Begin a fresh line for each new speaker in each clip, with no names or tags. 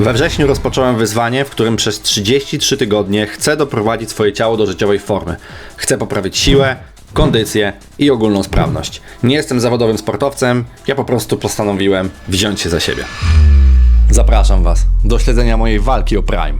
We wrześniu rozpocząłem wyzwanie, w którym przez 33 tygodnie chcę doprowadzić swoje ciało do życiowej formy. Chcę poprawić siłę, kondycję i ogólną sprawność. Nie jestem zawodowym sportowcem, ja po prostu postanowiłem wziąć się za siebie. Zapraszam Was do śledzenia mojej walki o Prime.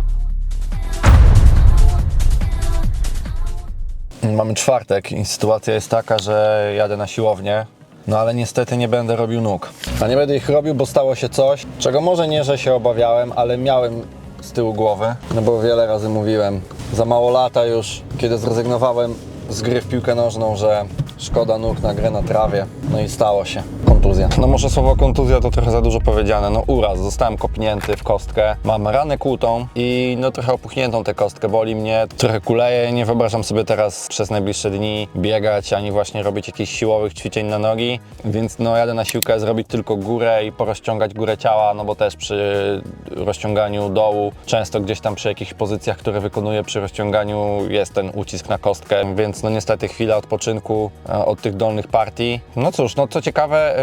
Mamy czwartek i sytuacja jest taka, że jadę na siłownię, no ale niestety nie będę robił nóg. A nie będę ich robił, bo stało się coś, czego może nie, że się obawiałem, ale miałem z tyłu głowy. No bo wiele razy mówiłem, za mało lata już, kiedy zrezygnowałem z gry w piłkę nożną, że szkoda nóg na grę na trawie. No i stało się. Kontuzja. No może słowo kontuzja to trochę za dużo powiedziane. No uraz, zostałem kopnięty w kostkę, mam ranę kłutą i no trochę opuchniętą tę kostkę, boli mnie, trochę kuleje. Nie wyobrażam sobie teraz przez najbliższe dni biegać, ani właśnie robić jakichś siłowych ćwiczeń na nogi, więc no jadę na siłkę zrobić tylko górę i porozciągać górę ciała, no bo też przy rozciąganiu dołu, często gdzieś tam przy jakichś pozycjach, które wykonuję przy rozciąganiu jest ten ucisk na kostkę, więc no niestety chwila odpoczynku e, od tych dolnych partii. No cóż, no co ciekawe,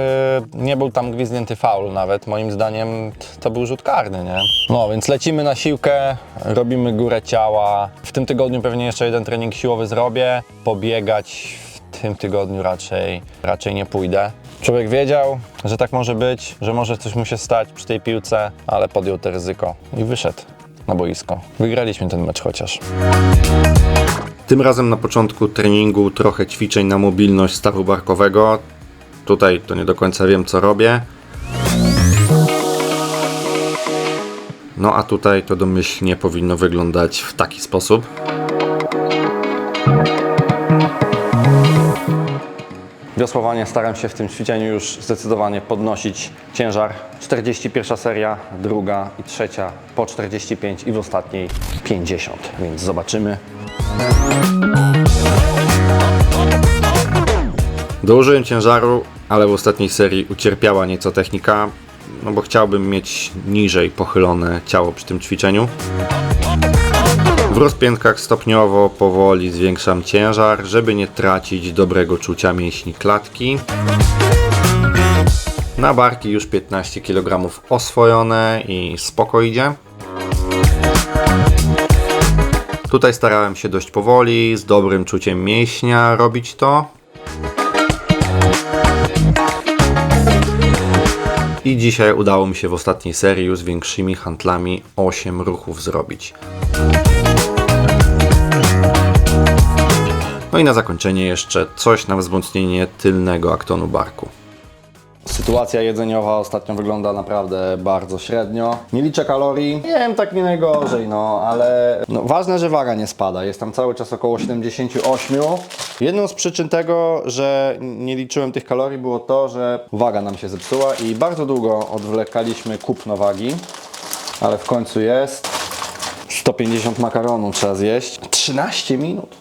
nie był tam gwizdnięty faul nawet, moim zdaniem to był rzut karny, nie? No więc lecimy na siłkę, robimy górę ciała. W tym tygodniu pewnie jeszcze jeden trening siłowy zrobię, pobiegać w tym tygodniu raczej, raczej nie pójdę. Człowiek wiedział, że tak może być, że może coś mu się stać przy tej piłce, ale podjął to ryzyko i wyszedł na boisko. Wygraliśmy ten mecz chociaż. Tym razem na początku treningu trochę ćwiczeń na mobilność stawu barkowego. Tutaj to nie do końca wiem co robię. No a tutaj to domyślnie powinno wyglądać w taki sposób. Wiosłowanie staram się w tym ćwiczeniu już zdecydowanie podnosić ciężar. 41 seria, druga i trzecia po 45 i w ostatniej 50, więc zobaczymy. Dołożyłem ciężaru, ale w ostatniej serii ucierpiała nieco technika, no bo chciałbym mieć niżej pochylone ciało przy tym ćwiczeniu. W rozpiętkach stopniowo, powoli zwiększam ciężar, żeby nie tracić dobrego czucia mięśni klatki. Na barki już 15 kg oswojone i spoko idzie. Tutaj starałem się dość powoli, z dobrym czuciem mięśnia robić to. I dzisiaj udało mi się w ostatniej serii z większymi handlami 8 ruchów zrobić. No i na zakończenie jeszcze coś na wzmocnienie tylnego aktonu barku. Sytuacja jedzeniowa ostatnio wygląda naprawdę bardzo średnio. Nie liczę kalorii. Wiem, tak nie najgorzej, no, ale no, ważne, że waga nie spada. Jest tam cały czas około 78. Jedną z przyczyn tego, że nie liczyłem tych kalorii było to, że waga nam się zepsuła i bardzo długo odwlekaliśmy kupno wagi, ale w końcu jest. 150 makaronu trzeba zjeść. 13 minut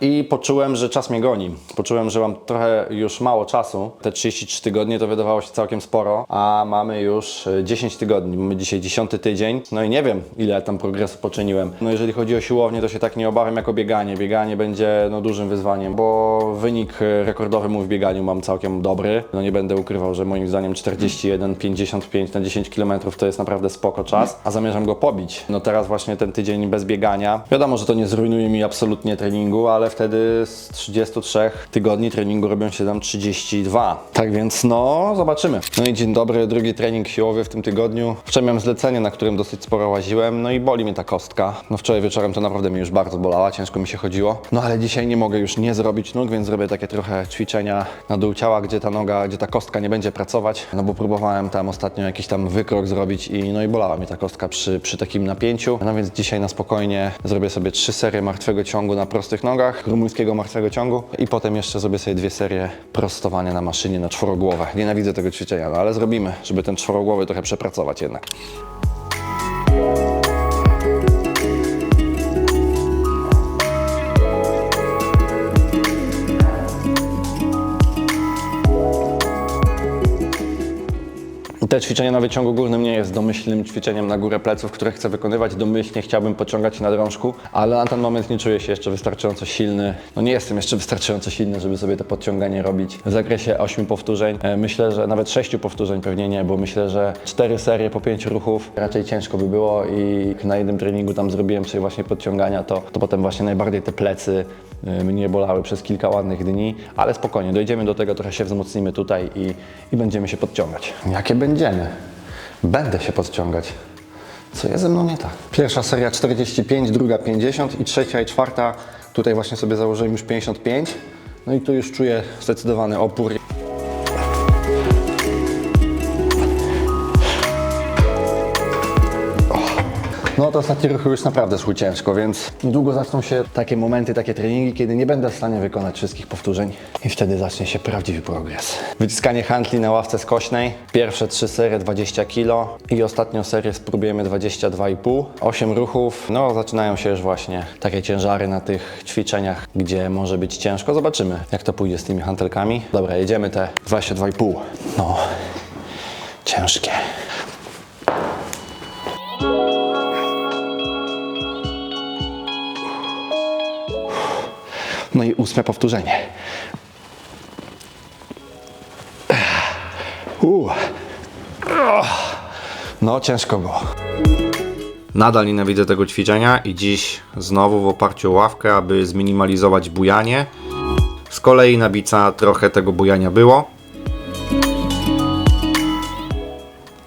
i poczułem, że czas mnie goni. Poczułem, że mam trochę już mało czasu. Te 33 tygodnie to wydawało się całkiem sporo, a mamy już e, 10 tygodni. Mamy dzisiaj 10 tydzień. No i nie wiem, ile tam progresu poczyniłem. No jeżeli chodzi o siłownię, to się tak nie obawiam jak o bieganie. Bieganie będzie no, dużym wyzwaniem, bo wynik e, rekordowy mój w bieganiu mam całkiem dobry. No nie będę ukrywał, że moim zdaniem 41,55 na 10 km to jest naprawdę spoko czas, a zamierzam go pobić. No teraz właśnie ten tydzień bez biegania. Wiadomo, że to nie zrujnuje mi absolutnie treningu, ale wtedy z 33 tygodni treningu robią się tam 32. Tak więc no, zobaczymy. No i dzień dobry, drugi trening siłowy w tym tygodniu. Wczoraj miałem zlecenie, na którym dosyć sporo łaziłem, no i boli mnie ta kostka. No wczoraj wieczorem to naprawdę mi już bardzo bolała, ciężko mi się chodziło. No ale dzisiaj nie mogę już nie zrobić nóg, więc zrobię takie trochę ćwiczenia na dół ciała, gdzie ta noga, gdzie ta kostka nie będzie pracować. No bo próbowałem tam ostatnio jakiś tam wykrok zrobić i no i bolała mi ta kostka przy, przy takim napięciu. No więc dzisiaj na spokojnie zrobię sobie trzy serie martwego ciągu na prostych nogach, rumuńskiego martwego ciągu i potem jeszcze zrobię sobie dwie serie prostowania na maszynie na czworogłowę. Nienawidzę tego ćwiczenia, no ale zrobimy, żeby ten czworogłowy trochę przepracować jednak. Te ćwiczenie na wyciągu górnym nie jest domyślnym ćwiczeniem na górę pleców, które chcę wykonywać. Domyślnie chciałbym pociągać na drążku, ale na ten moment nie czuję się jeszcze wystarczająco silny. No nie jestem jeszcze wystarczająco silny, żeby sobie to podciąganie robić w zakresie 8 powtórzeń. E, Myślę, że nawet 6 powtórzeń pewnie nie, bo myślę, że 4 serie po 5 ruchów raczej ciężko by było i na jednym treningu tam zrobiłem sobie właśnie podciągania, to, to potem właśnie najbardziej te plecy mnie bolały przez kilka ładnych dni, ale spokojnie, dojdziemy do tego, trochę się wzmocnimy tutaj i, i będziemy się podciągać. Jakie będziemy? Będę się podciągać. Co jest ze mną nie tak? Pierwsza seria 45, druga 50 i trzecia i czwarta tutaj właśnie sobie założyłem już 55. No i tu już czuję zdecydowany opór. No to ostatnie ruchy już naprawdę szły ciężko, więc niedługo zaczną się takie momenty, takie treningi, kiedy nie będę w stanie wykonać wszystkich powtórzeń i wtedy zacznie się prawdziwy progres. Wyciskanie handli na ławce skośnej. Pierwsze trzy serie 20 kg i ostatnią serię spróbujemy 22,5. 8 ruchów. No zaczynają się już właśnie takie ciężary na tych ćwiczeniach, gdzie może być ciężko. Zobaczymy jak to pójdzie z tymi hantelkami. Dobra, jedziemy te 22,5. No, ciężkie. No i ósme powtórzenie. No, ciężko było. Nadal nienawidzę tego ćwiczenia i dziś znowu w oparciu o ławkę, aby zminimalizować bujanie. Z kolei na bica trochę tego bujania było.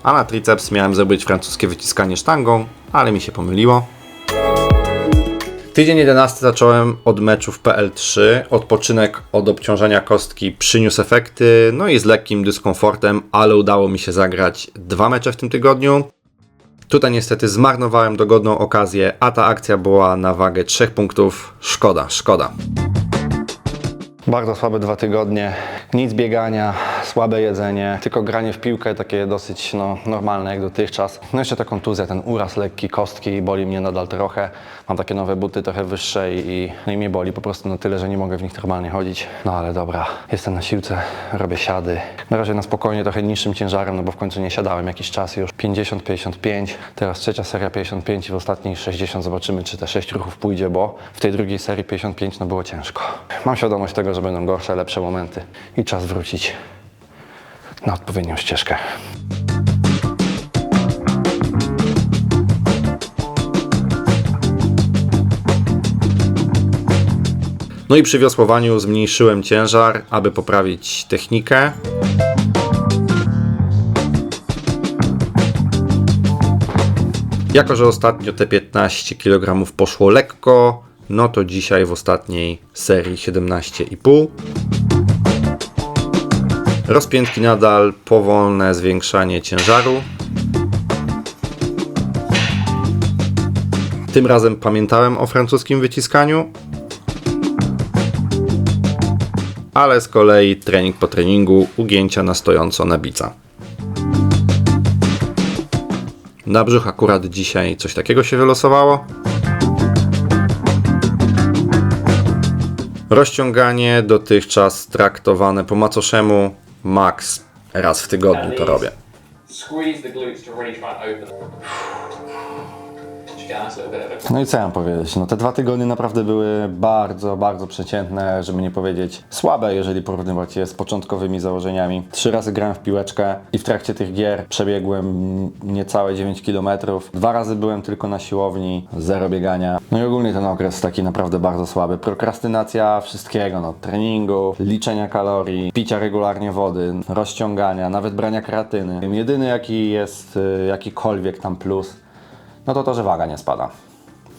A na triceps miałem zrobić francuskie wyciskanie sztangą, ale mi się pomyliło. Tydzień 11 zacząłem od meczów PL3. Odpoczynek od obciążenia kostki przyniósł efekty, no i z lekkim dyskomfortem, ale udało mi się zagrać dwa mecze w tym tygodniu. Tutaj niestety zmarnowałem dogodną okazję, a ta akcja była na wagę 3 punktów. Szkoda, szkoda. Bardzo słabe dwa tygodnie, nic biegania, słabe jedzenie, tylko granie w piłkę takie dosyć no, normalne jak dotychczas. No jeszcze ta kontuzja, ten uraz lekki kostki, boli mnie nadal trochę. Mam takie nowe buty trochę wyższe i, no i mnie boli po prostu na tyle, że nie mogę w nich normalnie chodzić. No ale dobra, jestem na siłce, robię siady. Na razie na spokojnie, trochę niższym ciężarem, no bo w końcu nie siadałem jakiś czas już. 50-55, teraz trzecia seria 55 i w ostatniej 60 zobaczymy, czy te 6 ruchów pójdzie, bo w tej drugiej serii 55 no było ciężko. Mam świadomość tego, że będą gorsze, lepsze momenty i czas wrócić na odpowiednią ścieżkę. No i przy wiosłowaniu zmniejszyłem ciężar, aby poprawić technikę. Jako, że ostatnio te 15 kg poszło lekko, no to dzisiaj w ostatniej serii 17,5. Rozpiętki nadal, powolne zwiększanie ciężaru. Tym razem pamiętałem o francuskim wyciskaniu, ale z kolei trening po treningu ugięcia na stojąco na bica. Na brzuch akurat dzisiaj coś takiego się wylosowało. Rozciąganie dotychczas traktowane po macoszemu max raz w tygodniu to robię.
Squeeze the glutes to try and open
No i co ja mam powiedzieć? No te dwa tygodnie naprawdę były bardzo, bardzo przeciętne, żeby nie powiedzieć słabe, jeżeli porównywać je z początkowymi założeniami. Trzy razy grałem w piłeczkę i w trakcie tych gier przebiegłem niecałe 9 km. Dwa razy byłem tylko na siłowni, zero biegania. No i ogólnie ten okres taki naprawdę bardzo słaby. Prokrastynacja wszystkiego, no treningu, liczenia kalorii, picia regularnie wody, rozciągania, nawet brania kreatyny. Jedyny jaki jest y, jakikolwiek tam plus, no to to, że waga nie spada.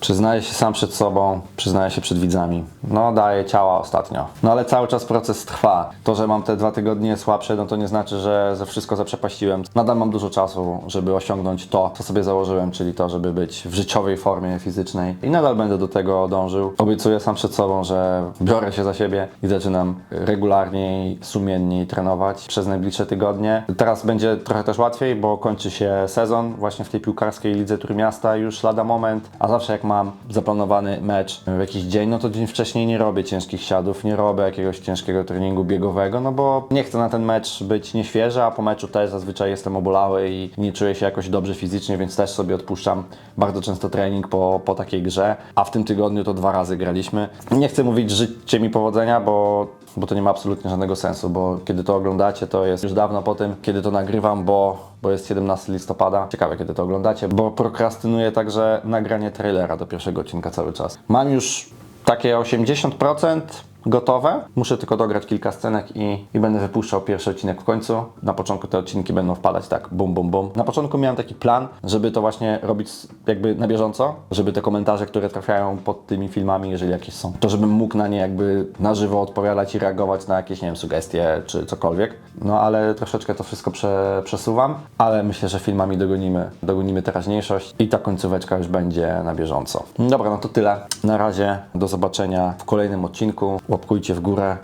Przyznaję się sam przed sobą, przyznaję się przed widzami. No, daję ciała ostatnio. No ale cały czas proces trwa. To, że mam te dwa tygodnie słabsze, no to nie znaczy, że ze wszystko zaprzepaściłem. Nadal mam dużo czasu, żeby osiągnąć to, co sobie założyłem, czyli to, żeby być w życiowej formie fizycznej. I nadal będę do tego dążył. Obiecuję sam przed sobą, że biorę się za siebie i zaczynam regularniej, sumienniej trenować przez najbliższe tygodnie. Teraz będzie trochę też łatwiej, bo kończy się sezon właśnie w tej piłkarskiej lidze Trójmiasta już lada moment, a zawsze jak mam zaplanowany mecz w jakiś dzień, no to dzień wcześniej nie robię ciężkich siadów, nie robię jakiegoś ciężkiego treningu biegowego, no bo nie chcę na ten mecz być nieświeży, a po meczu też zazwyczaj jestem obolały i nie czuję się jakoś dobrze fizycznie, więc też sobie odpuszczam bardzo często trening po, po takiej grze, a w tym tygodniu to dwa razy graliśmy. Nie chcę mówić życzcie mi powodzenia, bo bo to nie ma absolutnie żadnego sensu, bo kiedy to oglądacie, to jest już dawno po tym, kiedy to nagrywam, bo, bo jest 17 listopada. Ciekawe, kiedy to oglądacie, bo prokrastynuję także nagranie trailera do pierwszego odcinka cały czas. Mam już takie 80% gotowe. Muszę tylko dograć kilka scenek i, i będę wypuszczał pierwszy odcinek w końcu. Na początku te odcinki będą wpadać tak bum, bum, bum. Na początku miałem taki plan, żeby to właśnie robić jakby na bieżąco, żeby te komentarze, które trafiają pod tymi filmami, jeżeli jakieś są, to żebym mógł na nie jakby na żywo odpowiadać i reagować na jakieś, nie wiem, sugestie czy cokolwiek. No ale troszeczkę to wszystko prze, przesuwam, ale myślę, że filmami dogonimy, dogonimy teraźniejszość i ta końcóweczka już będzie na bieżąco. Dobra, no to tyle. Na razie, do zobaczenia w kolejnym odcinku. Łapkujcie w górę,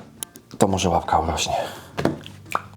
to może łapka urośnie.